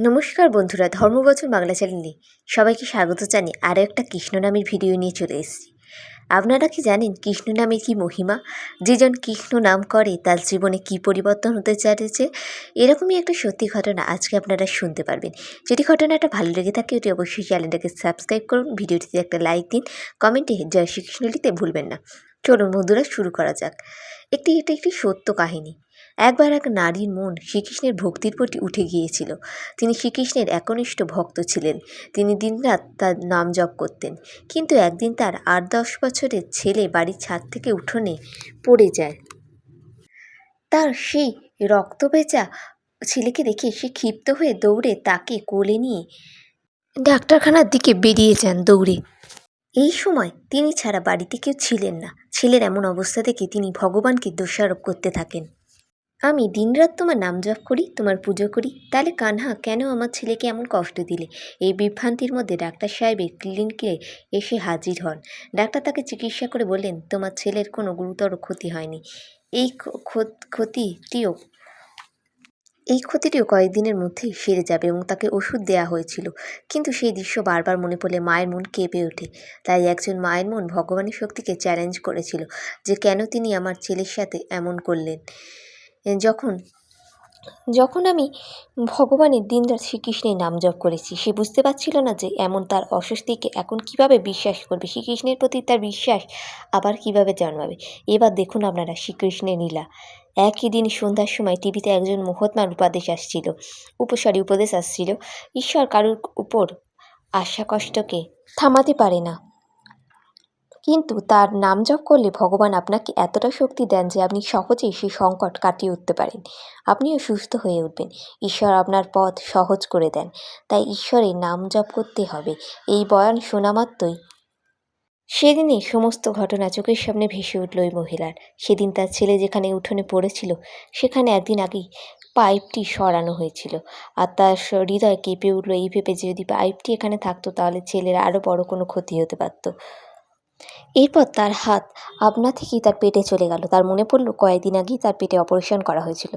নমস্কার বন্ধুরা, ধর্মবচন বাংলা চ্যানেলে সবাইকে স্বাগত জানিয়ে আরও একটা কৃষ্ণ নামের ভিডিও নিয়ে চলে এসেছি। আপনারা কি জানেন কৃষ্ণ নামের কী মহিমা? যেজন কৃষ্ণ নাম করে, তার জীবনে কী পরিবর্তন হতে চলেছে? এরকমই একটা সত্যি ঘটনা আজকে আপনারা শুনতে পারবেন। যদি ঘটনাটা ভালো লেগে থাকে ওটি অবশ্যই চ্যানেলটাকে সাবস্ক্রাইব করুন, ভিডিওটিতে একটা লাইক দিন, কমেন্টে জয় শ্রীকৃষ্ণ লিখতে ভুলবেন না। চলুন বন্ধুরা, শুরু করা যাক। একটি, এটি একটি সত্য কাহিনী। একবার এক নারীর মন শ্রীকৃষ্ণের ভক্তির প্রতি উঠে গিয়েছিল। তিনি শ্রীকৃষ্ণের একনিষ্ঠ ভক্ত ছিলেন। তিনি দিনরাত তার নাম জপ করতেন। কিন্তু একদিন তার আট দশ বছরের ছেলে বাড়ির ছাদ থেকে উঠোনে পড়ে যায়। তার সেই রক্তবেচা ছেলেকে দেখে সে ক্ষিপ্ত হয়ে দৌড়ে তাকে কোলে নিয়ে ডাক্তারখানার দিকে বেরিয়ে যান দৌড়ে। এই সময় তিনি ছাড়া বাড়িতে কেউ ছিলেন না। ছেলের এমন অবস্থা দেখে তিনি ভগবানকে দোষারোপ করতে থাকেন। আমি দিনরাত তোমার নাম জপ করি, তোমার পুজো করি। তাহলে কানহা, কেন আমার ছেলেকে এমন কষ্ট দিলে? এই বিভ্রান্তির মধ্যে ডাক্তার সাহেবের ক্লিনিকে এসে হাজির হন। ডাক্তার তাকে চিকিৎসা করে বললেন, তোমার ছেলের কোনো গুরুতর ক্ষতি হয়নি। এই ক্ষ- ক্ষ- ক্ষতিটিও, এই ক্ষতিটিও কয়েকদিনের মধ্যেই সেরে যাবে এবং তাকে ওষুধ দেওয়া হয়েছিল। কিন্তু সেই দৃশ্য বারবার মনে পড়লে মায়ের মন কেঁপে ওঠে। তাই একজন মায়ের মন ভগবানের শক্তিকে চ্যালেঞ্জ করেছিল যে কেন তিনি আমার ছেলের সাথে এমন করলেন। যখন যখন আমি ভগবানের দিনরাত শ্রীকৃষ্ণের নাম জপ করেছি, সে বুঝতে পারছিল না যে এমন তার অস্বস্তিকে এখন কীভাবে বিশ্বাস করবে, শ্রীকৃষ্ণের প্রতি তার বিশ্বাস আবার কীভাবে জন্মাবে? এবার দেখুন আপনারা শ্রীকৃষ্ণের লীলা। একই দিন সন্ধ্যার সময় টিভিতে একজন মহাত্মার উপদেশ আসছিল, উপসরি উপদেশ আসছিল, ঈশ্বর কারুর উপর আশা কষ্টকে থামাতে পারে না। কিন্তু তার নাম জপ করলে ভগবান আপনাকে এতটা শক্তি দেন যে আপনি সহজেই সেই সংকট কাটিয়ে উঠতে পারেন। আপনিও সুস্থ হয়ে উঠবেন। ঈশ্বর আপনার পথ সহজ করে দেন। তাই ঈশ্বরের নাম জপ করতে হবে। এই বয়ান শোনা মাত্রই। সেদিনই সমস্ত ঘটনা চোখের সামনে ভেসে উঠল ওই মহিলার। সেদিন তার ছেলে যেখানে উঠোনে পড়েছিল, সেখানে একদিন আগেই পাইপটি সরানো হয়েছিল। আর তার হৃদয় কেঁপে উঠল। এই ভেবে যদি পাইপটি এখানে থাকতো, তাহলে ছেলের আরও বড় কোনো ক্ষতি হতে পারতো। এরপর তার হাত আপনা থেকেই তার পেটে চলে গেল। তার মনে পড়ল, কয়েকদিন আগেই তার পেটে অপারেশন করা হয়েছিল।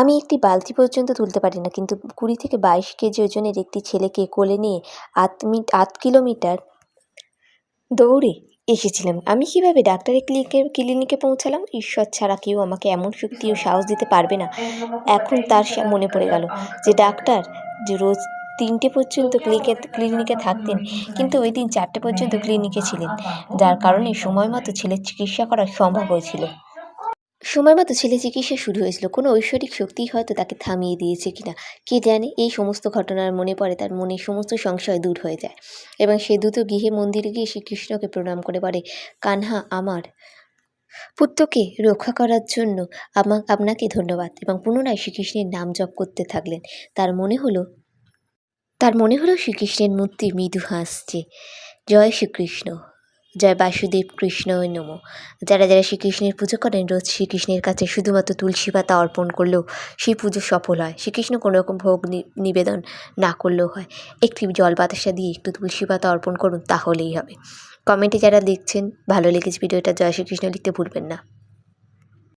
আমি একটি বালতি পর্যন্ত তুলতে পারি না, কিন্তু কুড়ি থেকে বাইশ কেজি ওজনের একটি ছেলেকে কোলে নিয়ে আট মি, আট কিলোমিটার দৌড়ে এসেছিলাম। আমি কীভাবে ডাক্তারের ক্লিনিকে ক্লিনিকে পৌঁছালাম? ঈশ্বর ছাড়া কেউ আমাকে এমন শক্তি ও সাহস দিতে পারবে না। এখন তার মনে পড়ে গেল যে ডাক্তার যে রোজ তিনটে পর্যন্ত ক্লিনিকে ক্লিনিকে থাকতেন। কিন্তু ওই দিন চারটে পর্যন্ত ক্লিনিকে ছিলেন, যার কারণে সময় মতো ছেলের চিকিৎসা করা সম্ভব হয়েছিল। সময় মতো ছেলে চিকিৎসা শুরু হয়েছিল। কোনো ঐশ্বরিক শক্তিই হয়তো তাকে থামিয়ে দিয়েছে কিনা, কে জানে? এই সমস্ত ঘটনার মনে পড়ে তার মনে সমস্ত সংশয় দূর হয়ে যায়। এবং সে দ্রুত গৃহে মন্দিরে গিয়ে শ্রীকৃষ্ণকে প্রণাম করে বলে, কানহা, আমার পুত্রকে রক্ষা করার জন্য আমা, আপনাকে ধন্যবাদ। এবং পুনরায় শ্রীকৃষ্ণের নাম জপ করতে থাকলেন। তার মনে হলো তার মনে হলো শ্রীকৃষ্ণের মূর্তি মৃদু হাসছে। জয় শ্রীকৃষ্ণ, জয় বাসুদেব কৃষ্ণ নম। যারা যারা শ্রীকৃষ্ণের পুজো করেন, রোজ শ্রীকৃষ্ণের কাছে শুধুমাত্র তুলসী পাতা অর্পণ করলেও সেই পুজো সফল হয়। শ্রীকৃষ্ণ কোনো রকম ভোগ নিবেদন না করলেও হয়। একটি জল বাতাসা দিয়ে একটু তুলসী পাতা অর্পণ করুন, তাহলেই হবে। কমেন্টে যারা লিখছেন, ভালো লেগেছে ভিডিওটা, জয় শ্রীকৃষ্ণ লিখতে ভুলবেন না।